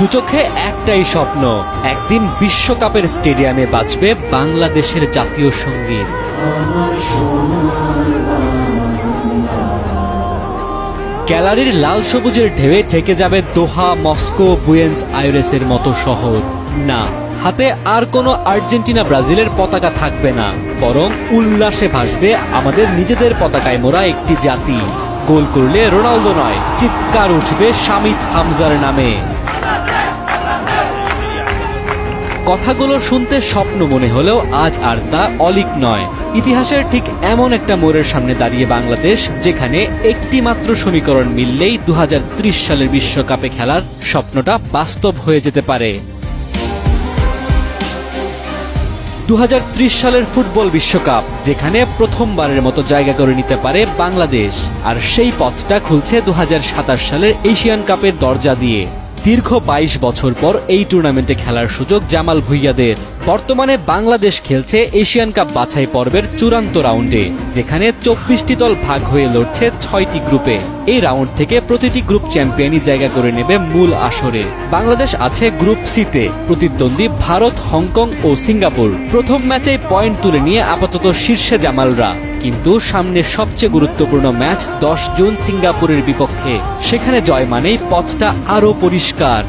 দুচোখে একটাই স্বপ্ন, একদিন বিশ্বকাপের স্টেডিয়ামে বাজবে বাংলাদেশের জাতীয় সংগীত। গ্যালারির লাল সবুজের ঢেউয়ে ঠেকে যাবে দোহা, মস্কো, বুয়েন্স আইরেসের মতো শহর। না, হাতে আর কোনো আর্জেন্টিনা ব্রাজিলের পতাকা থাকবে না, বরং উল্লাসে ভাসবে আমাদের নিজেদের পতাকায় মোড়া একটি জাতি। গোল করলে রোনালদো নয়, চিৎকার উঠবে শামিত হামজার নামে। কথাগুলো শুনতে স্বপ্ন মনে হলেও আজ আর তা অলিক নয়। ইতিহাসের ঠিক এমন একটা মোড়ের সামনে দাঁড়িয়ে বাংলাদেশ, যেখানে একটি মাত্র সমীকরণ মিললেই দু হাজার ত্রিশ সালের বিশ্বকাপে খেলার স্বপ্নটা বাস্তব হয়ে যেতে পারে। দু হাজার ত্রিশ সালের ফুটবল বিশ্বকাপ, যেখানে প্রথমবারের মতো জায়গা করে নিতে পারে বাংলাদেশ। আর সেই পথটা খুলছে দু হাজার সাতাশ সালের এশিয়ান কাপের দরজা দিয়ে। দীর্ঘ ২২ বছর পর এই টুর্নামেন্টে খেলার সুযোগ জামাল ভুইয়াদের। বর্তমানে বাংলাদেশ খেলছে এশিয়ান কাপ বাছাই পর্বের চূড়ান্ত রাউন্ডে, যেখানে চব্বিশটি দল ভাগ হয়ে লড়ছে ছয়টি গ্রুপে। এই রাউন্ড থেকে প্রতিটি গ্রুপ চ্যাম্পিয়নই জায়গা করে নেবে মূল আসরে। বাংলাদেশ আছে গ্রুপ সিতে, প্রতিদ্বন্দ্বী ভারত, হংকং ও সিঙ্গাপুর। প্রথম ম্যাচেই পয়েন্ট তুলে নিয়ে আপাতত শীর্ষে জামালরা। কিন্তু সামনে সবচেয়ে গুরুত্বপূর্ণ ম্যাচ দশ জুন সিঙ্গাপুরের বিপক্ষে। সেখানে জয় মানেই পথটা আরও পরিষ্কার।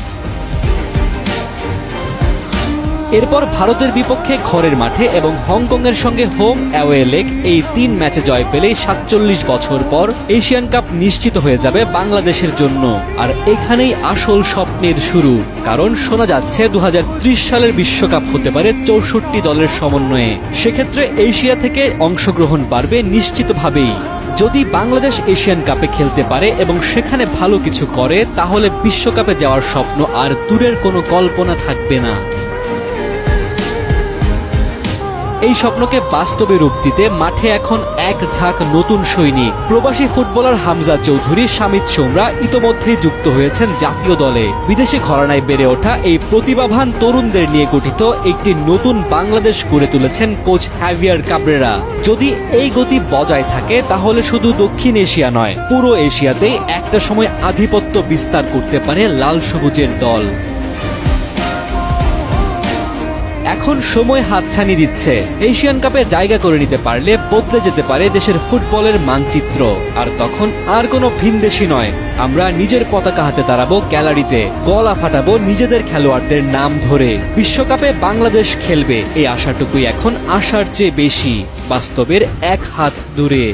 এরপর ভারতের বিপক্ষে ঘরের মাঠে এবং হংকংয়ের সঙ্গে হোম অ্যাওয়ে লেগ এই তিন ম্যাচে জয় পেলেই সাতচল্লিশ বছর পর এশিয়ান কাপ নিশ্চিত হয়ে যাবে বাংলাদেশের জন্য। আর এখানেই আসল স্বপ্নের শুরু, কারণ শোনা যাচ্ছে দু হাজার ত্রিশ সালের বিশ্বকাপ হতে পারে চৌষট্টি দলের সমন্বয়ে। সেক্ষেত্রে এশিয়া থেকে অংশগ্রহণ বাড়বে নিশ্চিতভাবেই। যদি বাংলাদেশ এশিয়ান কাপে খেলতে পারে এবং সেখানে ভালো কিছু করে, তাহলে বিশ্বকাপে যাওয়ার স্বপ্ন আর দূরের কোনো কল্পনা থাকবে না। এই স্বপ্নকে বাস্তবে রূপ দিতে মাঠে এখন এক ঝাঁক নতুন সৈনিক। প্রবাসী ফুটবলার হামজা চৌধুরী শামিত সোমরা ইতোমধ্যেই যুক্ত হয়েছেন জাতীয় দলে। বিদেশি ঘরানায় বেড়ে ওঠা এই প্রতিভাবান তরুণদের নিয়ে গঠিত একটি নতুন বাংলাদেশ গড়ে তুলেছেন কোচ হ্যাভিয়ার কাবরেরা। যদি এই গতি বজায় থাকে, তাহলে শুধু দক্ষিণ এশিয়া নয়, পুরো এশিয়াতেই একটা সময় আধিপত্য বিস্তার করতে পারে লাল সবুজের দল। এখন সময় হাতছানি দিচ্ছে। এশিয়ান কাপে জায়গা করে নিতে পারলে বদলে যেতে পারে দেশের ফুটবলের মানচিত্র। আর তখন আর কোনো ভিনদেশি নয়। আমরা নিজের পতাকা হাতে দাঁড়াবো গ্যালারিতে। গলা ফাটাবো নিজেদের খেলোয়াড়দের নাম ধরে। বিশ্বকাপে বাংলাদেশ খেলবে। এই আশাটুকুই এখন আশার চেয়ে বেশি। বাস্তবের এক হাত দূরে।